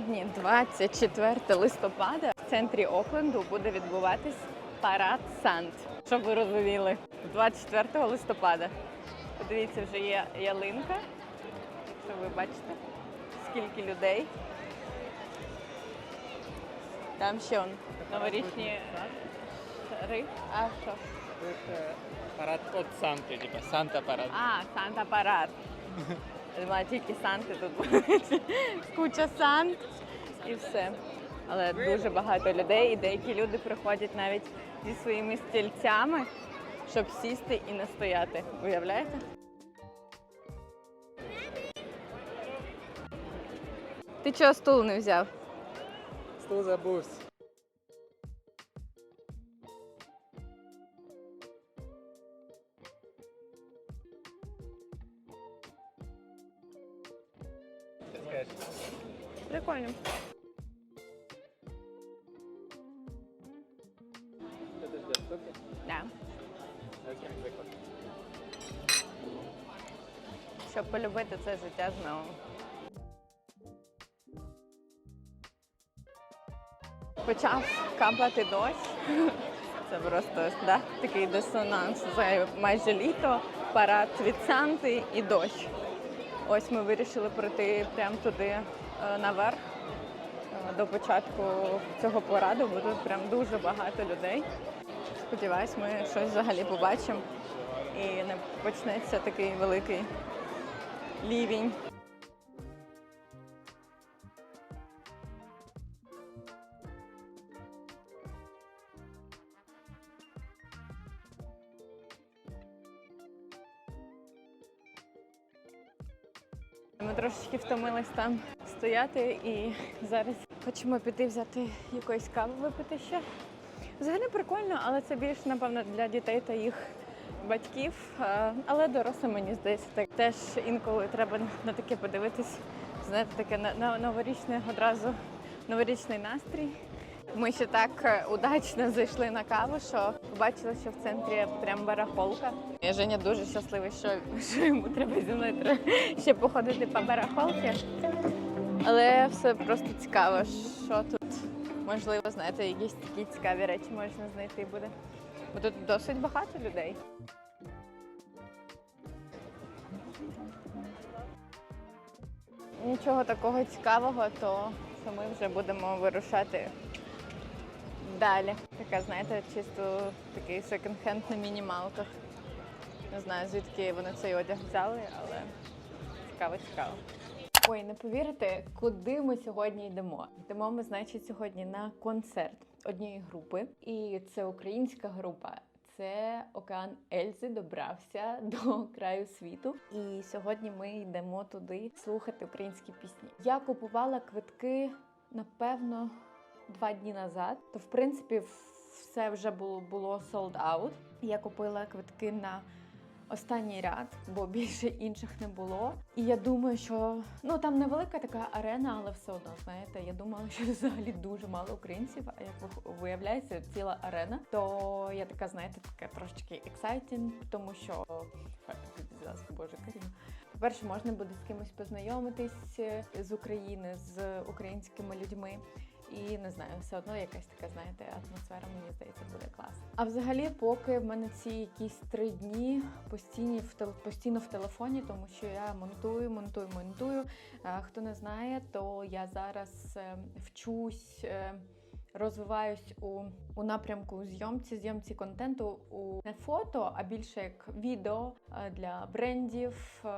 Сьогодні, 24 листопада, в центрі Окленду буде відбуватись парад Сант. Щоб ви розуміли, 24 листопада. Подивіться, вже є ялинка. Що ви бачите? Скільки людей. Там ще он новорічні шари. А що? Парад от Санты, типа Санта парад. А, Санта парад. Думала, тільки Санти тут будуть. Куча Сант і все. Але дуже багато людей, і деякі люди приходять навіть зі своїми стільцями, щоб сісти і не стояти. Уявляєте? Ти чого стул не взяв? Стул забувся. Щоб полюбити це життя знову. Почав капати дощ. Це просто да, такий дисонанс. Це майже літо, парад від і дощ. Ось ми вирішили пройти прямо туди е, наверх. Е, До початку цього параду буде прям дуже багато людей. Сподіваюсь, ми щось взагалі побачимо і не почнеться такий великий лівень. Ми трошечки втомились там стояти і зараз хочемо піти взяти якоїсь кави випити ще. Взагалі прикольно, але це більш, напевно, для дітей та їх батьків. Е, Але дорослим, мені здається, так теж інколи треба на таке подивитись. Знаєте, таке на новорічне одразу новорічний настрій. Ми ще так е, удачно зайшли на каву, що побачили, що в центрі прям барахолка. І Женя дуже щасливий, що, що йому треба зі мною ще походити по барахолці. Але все просто цікаво, що тут можливо, знаєте, якісь такі цікаві речі можна знайти буде. Бо тут досить багато людей. Нічого такого цікавого, то що ми вже будемо вирушати далі. Така, знаєте, чисто такий секонд-хенд на мінімалках. Не знаю, звідки вони цей одяг взяли, але цікаво, цікаво. Ой, не повірите, куди ми сьогодні йдемо? Йдемо ми, значить, сьогодні на концерт однієї групи, і це українська група. Це океан Ельзи добрався до краю світу. І сьогодні ми йдемо туди слухати українські пісні. Я купувала квитки, напевно, два дні назад. То, в принципі, все вже було було sold out. Я купила квитки на останній ряд, бо більше інших не було. І я думаю, що ну там невелика така арена, але все одно, знаєте, я думала, що взагалі дуже мало українців. А як виявляється, ціла арена, то я така, знаєте, така трошечки exciting, тому що Боже Каріна. По-перше, можна буде з кимось познайомитись е, з України, з українськими людьми. І не знаю, все одно якась така, знаєте, атмосфера, мені здається, буде класна. А взагалі, поки в мене ці якісь три дні постійні в тел- постійно в телефоні, тому що я монтую, монтую, монтую. Хто не знає, то я зараз е, вчусь. Розвиваюсь у, у напрямку зйомці, зйомці контенту у не фото, а більше як відео е, для брендів, е,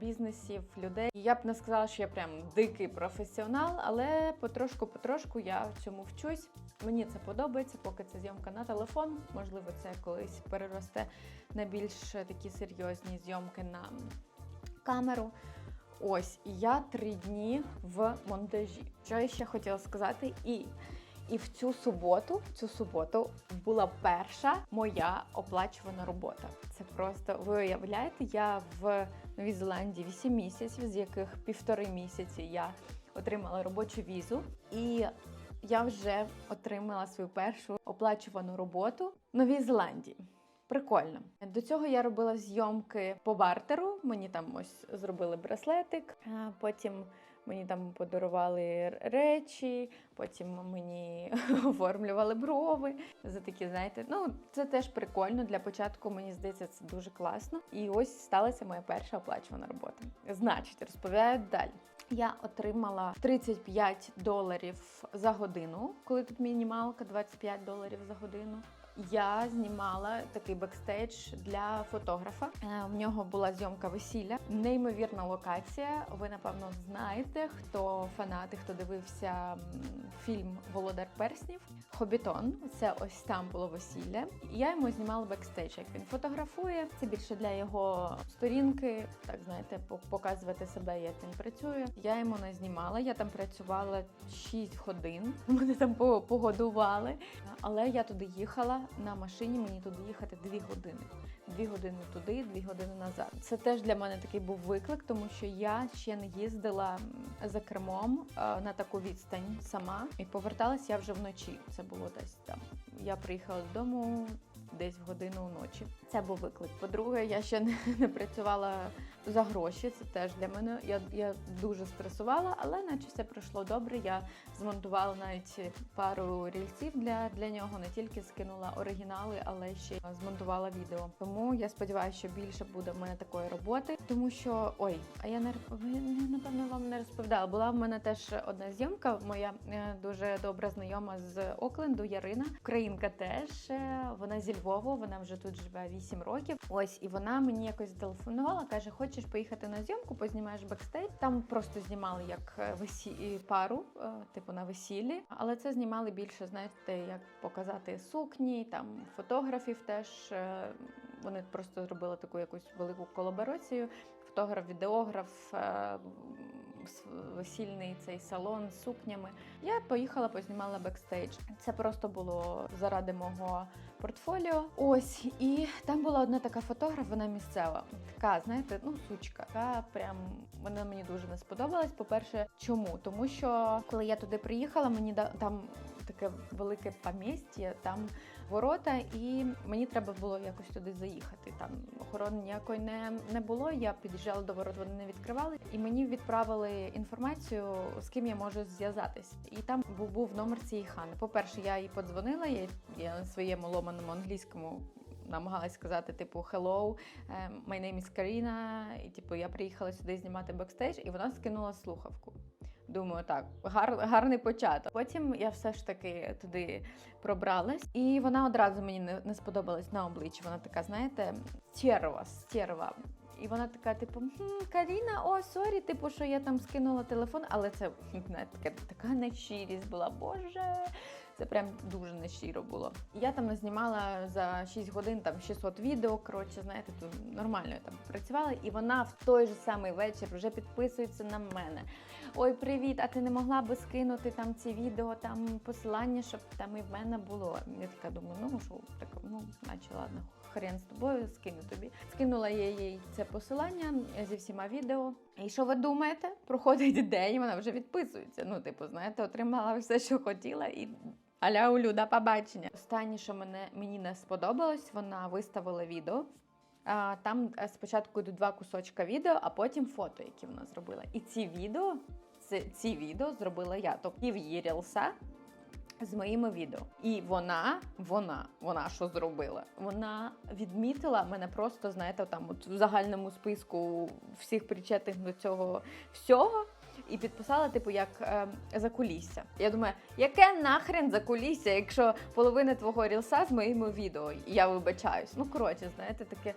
бізнесів, людей. Я б не сказала, що я прям дикий професіонал, але потрошку-потрошку я в цьому вчусь. Мені це подобається, поки це зйомка на телефон. Можливо, це колись переросте на більш такі серйозні зйомки на камеру. Ось, і я три дні в монтажі. Що я ще хотіла сказати? І і в цю суботу, в цю суботу була перша моя оплачувана робота. Це просто ви уявляєте, я в Новій Зеландії 8 місяців, з яких півтори місяці я отримала робочу візу, і я вже отримала свою першу оплачувану роботу в Новій Зеландії. Прикольно. До цього я робила зйомки по бартеру. Мені там ось зробили браслетик. а Потім Мені там подарували речі, потім мені оформлювали брови. За такі, знаєте, ну це теж прикольно. Для початку мені здається, це дуже класно. І ось сталася моя перша оплачувана робота. Значить, розповідаю далі. Я отримала 35 доларів за годину, коли тут мінімалка 25 доларів за годину. Я знімала такий бекстейдж для фотографа. Е, В нього була зйомка весілля, неймовірна локація. Ви напевно знаєте, хто фанати, хто дивився фільм Володар Перснів. Хобітон. Це ось там було весілля. Я йому знімала бекстейдж, як він фотографує. Це більше для його сторінки, так знаєте, по- показувати себе, як він працює. Я йому не знімала. Я там працювала 6 годин. Мене там погодували. Але я туди їхала на машині. Мені туди їхати 2 години. Дві години туди, дві години назад. Це теж для мене такий був виклик, тому що я ще не їздила за кермом е, на таку відстань сама. І поверталась я вже вночі. Це було десь там. Я приїхала додому десь в годину вночі. Це був виклик. По-друге, я ще не, не працювала за гроші. Це теж для мене. Я, я дуже стресувала, але наче все пройшло добре. Я змонтувала навіть пару рільців для, для нього. Не тільки скинула оригінали, але ще змонтувала відео. Тому я сподіваюся, що більше буде в мене такої роботи. Тому що ой, а я не напевно вам не розповідала. Була в мене теж одна зйомка. Моя е, дуже добра знайома з Окленду Ярина, українка теж. е, Вона зі Львову, вона вже тут живе 8 років. Ось і вона мені якось зателефонувала, каже: Хочеш поїхати на зйомку, познімаєш бекстейдж. Там просто знімали як е, весі... пару, е, типу на весіллі, але це знімали більше, знаєте, як показати сукні, там фотографів теж. е, Вони просто зробили таку якусь велику колаборацію. Фотограф, відеограф, весільний цей салон з сукнями. Я поїхала, познімала бекстейдж. Це просто було заради мого портфоліо. Ось, і там була одна така фотограф, вона місцева. Така, знаєте, ну сучка. Така прям вона мені дуже не сподобалась. По-перше, чому? Тому що коли я туди приїхала, мені там таке велике помістя, там ворота, і мені треба було якось туди заїхати. Там охорони ніякої не, не було. Я під'їжджала до ворот, вони не відкривали, і мені відправили інформацію, з ким я можу зв'язатись. І там був, був номер цієї хани. По-перше, я їй подзвонила, я, я на своєму ломаному англійському. Намагалась сказати, типу, hello, е, my name is Karina, і типу, я приїхала сюди знімати бекстейдж, і вона скинула слухавку. Думаю, так, гар, гарний початок. Потім я все ж таки туди пробралась, і вона одразу мені не, не сподобалась на обличчі. Вона така, знаєте, стерва, стерва. І вона така, типу, «Хм, Каріна, о, сорі, типу, що я там скинула телефон, але це знаєте, така, така нещирість була. Боже, це прям дуже нещиро було. Я там назнімала за 6 годин там 600 відео. Коротше, знаєте, тут нормально я там працювала, і вона в той же самий вечір вже підписується на мене. Ой, привіт! А ти не могла би скинути там ці відео, там посилання, щоб там і в мене було. Я така думаю, ну що так, ну наче ладно, хрен з тобою, скину тобі. Скинула я їй це посилання зі всіма відео. І що ви думаєте? Проходить день, вона вже відписується. Ну, типу, знаєте, отримала все, що хотіла, і аля Улю, до побачення. Останнє, що мене мені не сподобалось, вона виставила відео. А, Там е, спочатку йдуть два кусочка відео, а потім фото, які вона зробила. І ці відео, це ці відео зробила я. Тобто в її рілса з моїми відео. І вона, вона, вона що зробила? Вона відмітила мене просто, знаєте, там от в загальному списку всіх причетних до цього всього. І підписала, типу, як е, закулісся. Я думаю, яке нахрен закулісся, якщо половина твого рілса з моїми відео? Я вибачаюсь. Ну, коротше, знаєте, таке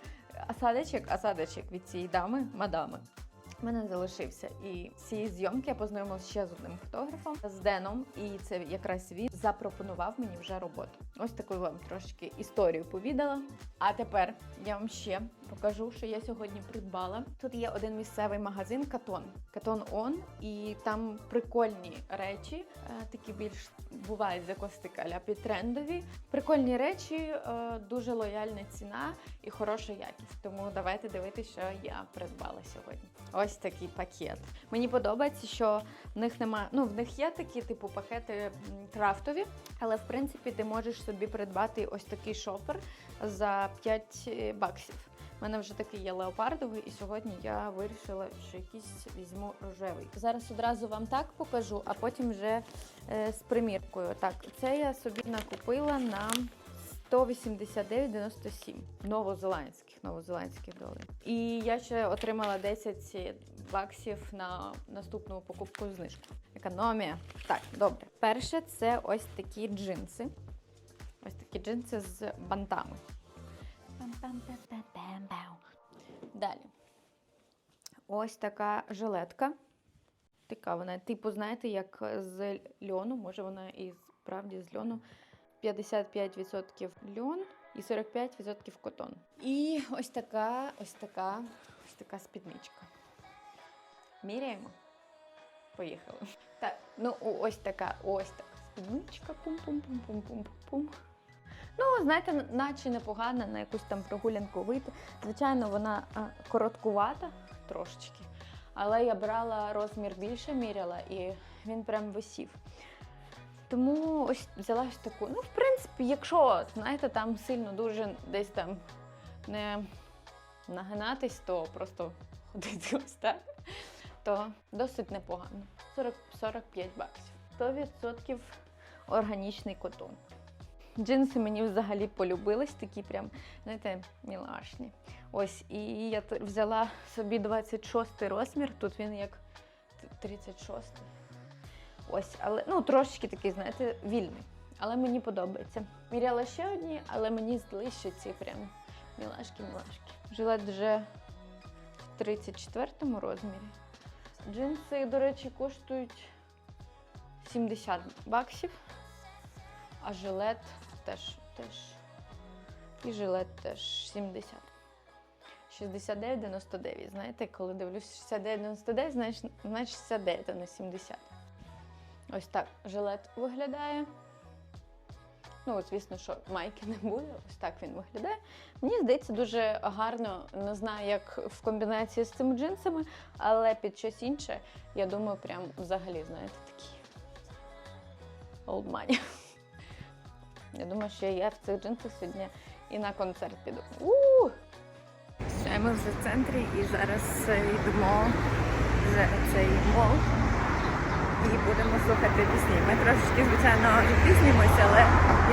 осадочок, осадочок від цієї дами, мадами. У мене залишився. І цієї зйомки я познайомилася ще з одним фотографом з Деном, і це якраз він запропонував мені вже роботу. Ось таку вам трошки історію повідала. А тепер я вам ще покажу, що я сьогодні придбала. Тут є один місцевий магазин Катон. Катон Он, і там прикольні речі, е, такі більш бувають з якогось ля трендові. Прикольні речі, е, дуже лояльна ціна і хороша якість. Тому давайте дивитися, що я придбала сьогодні. Ось такий пакет. Мені подобається, що в них немає. Ну, в них є такі типу пакети крафтові, але в принципі ти можеш собі придбати ось такий шопер за 5 баксів. У мене вже такий є леопардовий, і сьогодні я вирішила, що якийсь візьму рожевий. Зараз одразу вам так покажу, а потім вже е, з приміркою. Так, це я собі накупила на 189,97 новозеландських, новозеландських доларів. І я ще отримала 10 баксів на наступну покупку знижку. Економія. Так, добре. Перше, це ось такі джинси. Ось такі джинси з бантами. Далі. Ось така жилетка. Така вона, типу, знаєте, як з льону, може вона і справді з льону. 55% льон і 45% котон. І ось така, ось така, ось така спідничка. Міряємо. Поїхали. Так, ну ось така, ось така спідничка. Пум-пум-пум-пум-пум-пум. Ну, знаєте, наче непогана на якусь там прогулянку вийти. Звичайно, вона короткувата трошечки. Але я брала розмір більше, міряла, і він прям висів. Тому ось взяла ось таку. Ну, в принципі, якщо, знаєте, там сильно дуже десь там не нагинатись, то просто ходити ось так, то досить непогано. 40, 45 баксів. 100% органічний котон. Джинси мені взагалі полюбились, такі прям, знаєте, мілашні. Ось, і я взяла собі 26 розмір, тут він як т- 36. Ось, але ну трошечки такий, знаєте, вільний. Але мені подобається. Міряла ще одні, але мені здались, що ці прям мілашки-мілашки. Жилет вже в 34 розмірі. Джинси, до речі, коштують 70 баксів, а жилет теж, теж. І жилет теж 70. 69,99. Знаєте, коли дивлюсь 69,99, значить, значить 69, а не 70. Ось так жилет виглядає. Ну, звісно, що майки не буде, ось так він виглядає. Мені здається, дуже гарно, не знаю, як в комбінації з цими джинсами, але під щось інше, я думаю, прям взагалі, знаєте, такі old money. Я думаю, що я в цих джинсах сьогодні і на концерт піду. У! Все, ми вже в центрі і зараз е, йдемо вже цей мол і будемо слухати пісні. Ми трошечки, звичайно, відпізнімося, але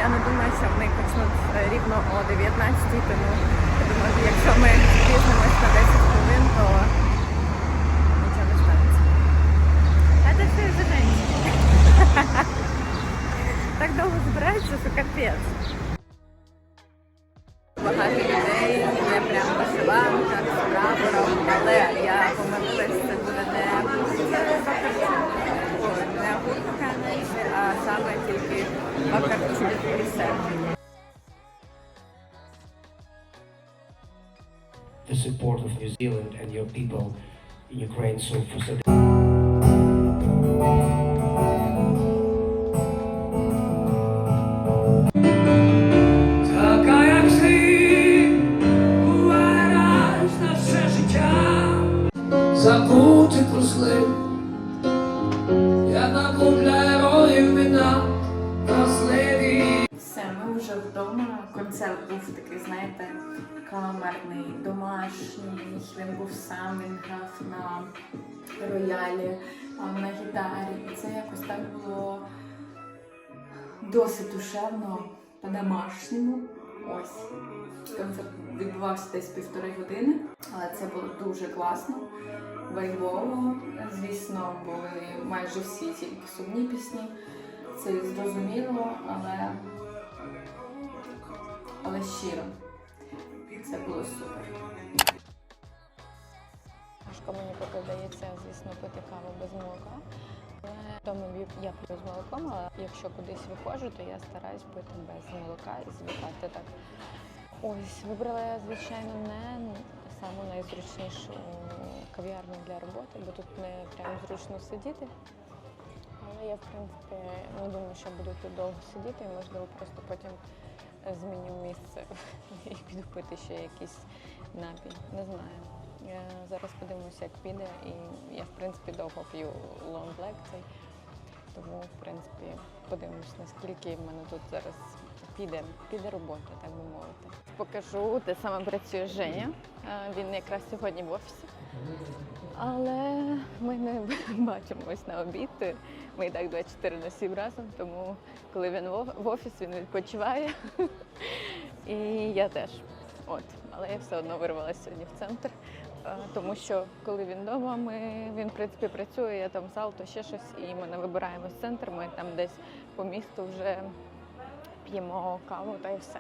я не думаю, що вони почнуть е, рівно о 19 тому я думаю, якщо ми відпізнимось на 10 хвилин, то нічого не станеться. А це все за Так довго збираються, що капець. Багато людей, є прямо вишиванка the support of New Zealand and your people in Ukraine. So for Він був сам, він грав на роялі, на гітарі. І це якось так було досить душевно, по-домашньому. Ось. Концерт відбувався десь півтори години, але це було дуже класно, вайбово. Звісно, були майже всі тільки сумні пісні. Це зрозуміло, але, але щиро. Це було супер. Важко мені поки вдається, звісно, пити каву без молока. Але вдома я п'ю з молоком, але якщо кудись виходжу, то я стараюсь пити без молока і звикати так. Ось, вибрала я, звичайно, не саму найзручнішу кав'ярню для роботи, бо тут не прям зручно сидіти. Але я, в принципі, не думаю, що буду тут довго сидіти, і можливо просто потім зміню місце і піду пити ще якийсь напій. Не знаю. Я зараз подивимося, як піде. І я, в принципі, довго п'ю long black цей. Тому, в принципі, подивимось, наскільки в мене тут зараз піде, піде робота, так би мовити. Покажу, де саме працює Женя. Е, Він якраз сьогодні в офісі. Але ми не бачимось на обід. Ми і так 24 на 7 разом, тому коли він в офіс, він відпочиває. І я теж. От, але я все одно вирвалася сьогодні в центр, е, тому що коли він вдома, ми він в принципі працює, я там з авто, ще щось, і ми не вибираємось в центр. Ми там десь по місту вже п'ємо каву та й все.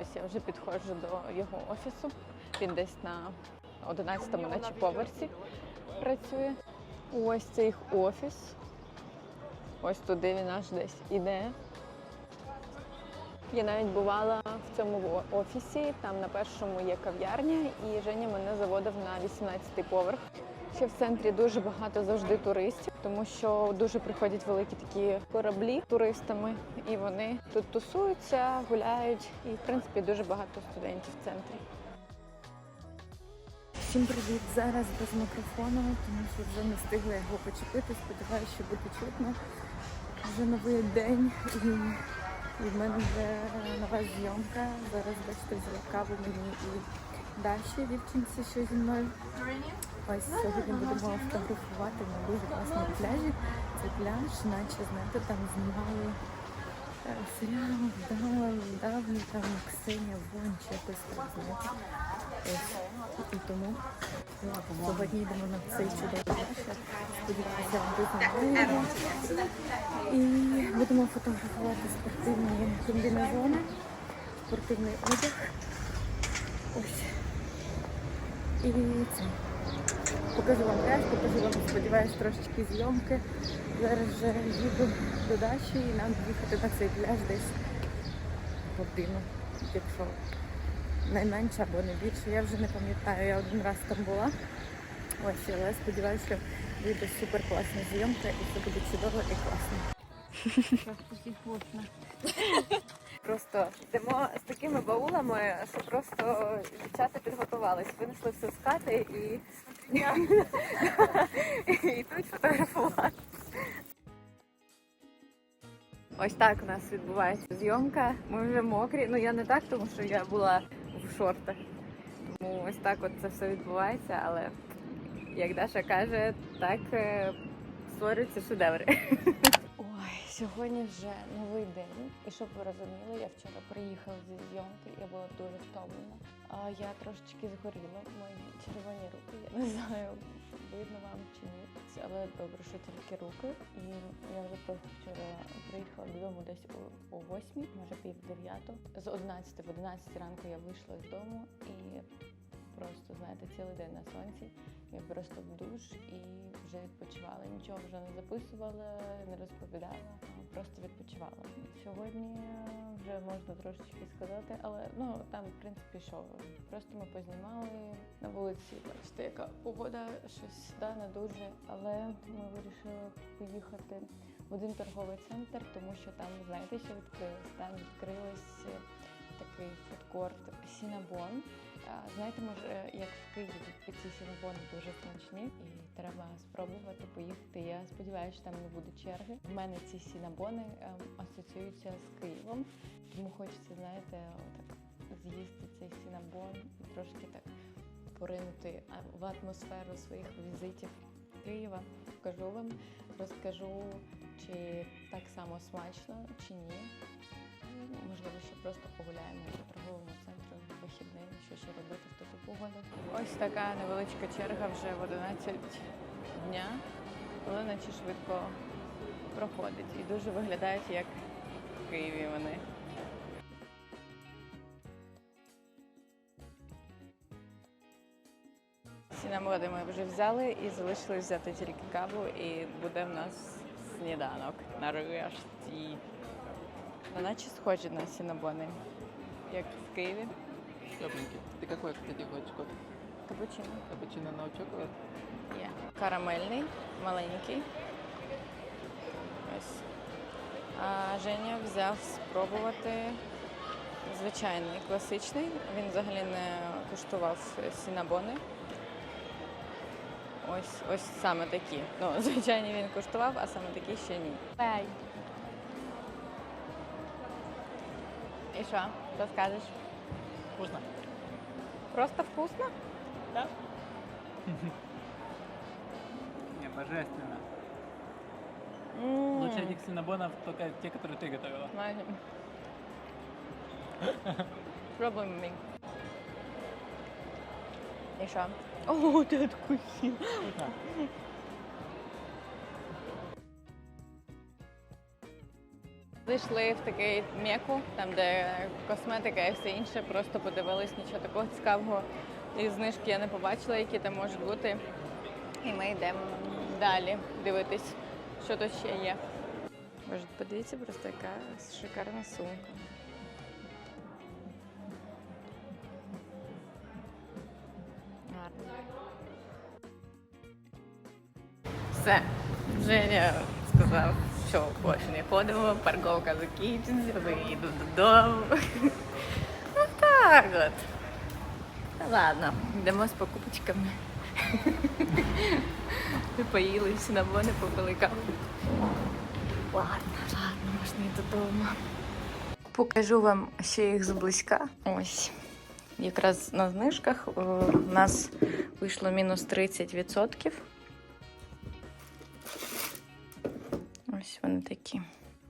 Ось я вже підходжу до його офісу. Він десь на 11-му наче поверсі працює. Ось це їх офіс. Ось туди він аж десь іде. Я навіть бувала в цьому офісі, там на першому є кав'ярня, і Женя мене заводив на 18-й поверх. Ще в центрі дуже багато завжди туристів, тому що дуже приходять великі такі кораблі туристами, і вони тут тусуються, гуляють, і в принципі дуже багато студентів в центрі. Всім привіт! Зараз без мікрофону, тому що вже не встигла його почепити. Сподіваюся, що буде чутно. Вже новий день і, і в мене вже нова зйомка. Зараз бачите, взяла каву мені і Даші, дівчинці, що зі мною. Ось сьогодні будемо фотографувати на дуже класному пляжі. Це пляж, наче знаєте, там знімали е, серіал «Дав- давні там Ксенія Вон чи якось так. І тому сьогодні йдемо на цей чудовий. Сподіваюся, ви. І будемо фотографувати спортивні комбінезони, спортивний одяг. Ось. І це. Покажу вам пляж, покажу вам, сподіваюсь, трошечки зйомки. Зараз вже їду до Дачі і нам їхати на цей пляж десь годину, якщо найменше або не більше. Я вже не пам'ятаю, я один раз там була. Ось, але сподіваюся, що вийде супер класна зйомка і все буде чудово і класно. Просто йдемо з такими баулами, що просто дівчата підготувались, винесли все з хати і, і йдуть фотографувати. Ось так у нас відбувається зйомка. Ми вже мокрі. Ну я не так, тому що я була в шортах. Тому ось так от це все відбувається, але як Даша каже, так е, створюються шедеври. Ой, сьогодні вже новий день. І щоб ви розуміли, я вчора приїхала зі зйомки, я була дуже втомлена. Я трошечки згоріла. Мої червоні руки. Я не знаю, видно вам чи ні. Але добре, що тільки руки. І я вже просто вчора приїхала додому десь о, о 8, може пів дев'яту. З 11 в 11 ранку я вийшла з дому і просто, знаєте, цілий день на сонці. Я просто в душ і вже відпочивала. Нічого вже не записувала, не розповідала, просто відпочивала. Сьогодні е, вже можна трошечки сказати, але ну там, в принципі, що просто ми познімали на вулиці. Бачите, яка погода, щось да, не дуже. Але ми вирішили поїхати в один торговий центр, тому що там, знаєте, що відкрилось? Там відкрилось е, такий фудкорт Сінабон. Знаєте, може, як в Києві ці сінабони дуже смачні, і треба спробувати поїхати. Я сподіваюся, що там не буде черги. В мене ці сінабони ем, асоціюються з Києвом, тому хочеться, знаєте, отак з'їсти цей сінабон і трошки так поринути в атмосферу своїх візитів Києва. Покажу вам, розкажу, чи так само смачно, чи ні. Можливо, ще просто погуляємо по торговому центру вихідний, що ще робити в таку погоду. Ось така невеличка черга вже в 11 дня, але наче швидко проходить і дуже виглядають як в Києві вони. Сінамоди ми вже взяли і залишилось взяти тільки каву, і буде в нас сніданок нарешті. Наче схожі на сінабони, як в Києві. Тепленький. Ты какой, кстати, хочешь кот? Капучино Капучино на чоколад? є. Карамельний, маленький. Ось. А Женя взяв спробувати звичайний класичний. Він взагалі не куштував сінабони. Ось, ось саме такі. Ну, звичайні він куштував, а саме такі ще ні. І що? Що скажеш? Вкусно. Просто вкусно? Да? Не, божественно. М. Лучше этих синабонов только те, которые ты готовила. Знаєте. Спробуємо мій. І що? О, ти откусив. Зайшли в такий меку, там де косметика і все інше, просто подивились нічого такого цікавого. І знижки я не побачила, які там можуть бути. І ми йдемо далі дивитись, що тут ще є. Боже, подивіться, просто яка шикарна сумка. Все. Женя сказав, що більше не ходимо, парковка закінчиться, виїду додому. Ну так от. Ладно, йдемо з покупочками. Ми поїли всі набони, попили каву. Ладно, ладно, можна і додому. Покажу вам ще їх зблизька. Ось. Якраз на знижках е, у нас вийшло мінус 30%. Ось вони такі.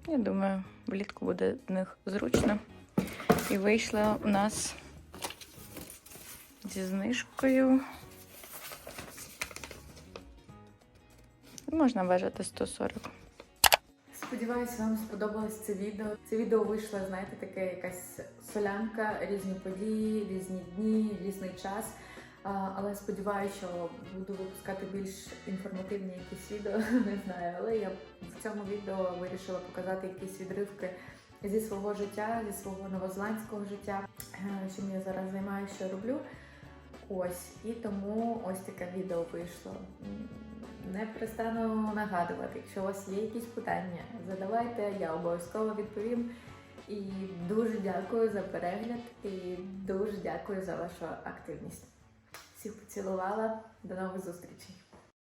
Я думаю, влітку буде в них зручно. І вийшла у нас зі знижкою. Можна вважати 140. Сподіваюся, вам сподобалось це відео. Це відео вийшло, знаєте, таке якась солянка, різні події, різні дні, різний час. Але сподіваюся, що буду випускати більш інформативні якісь відео, не знаю. Але я в цьому відео вирішила показати якісь відривки зі свого життя, зі свого новозеландського життя, е, чим я зараз займаюся, що роблю. Ось, і тому ось таке відео вийшло. Не перестану нагадувати, якщо у вас є якісь питання, задавайте, я обов'язково відповім. І дуже дякую за перегляд і дуже дякую за вашу активність. Всіх поцілувала. До нових зустрічей!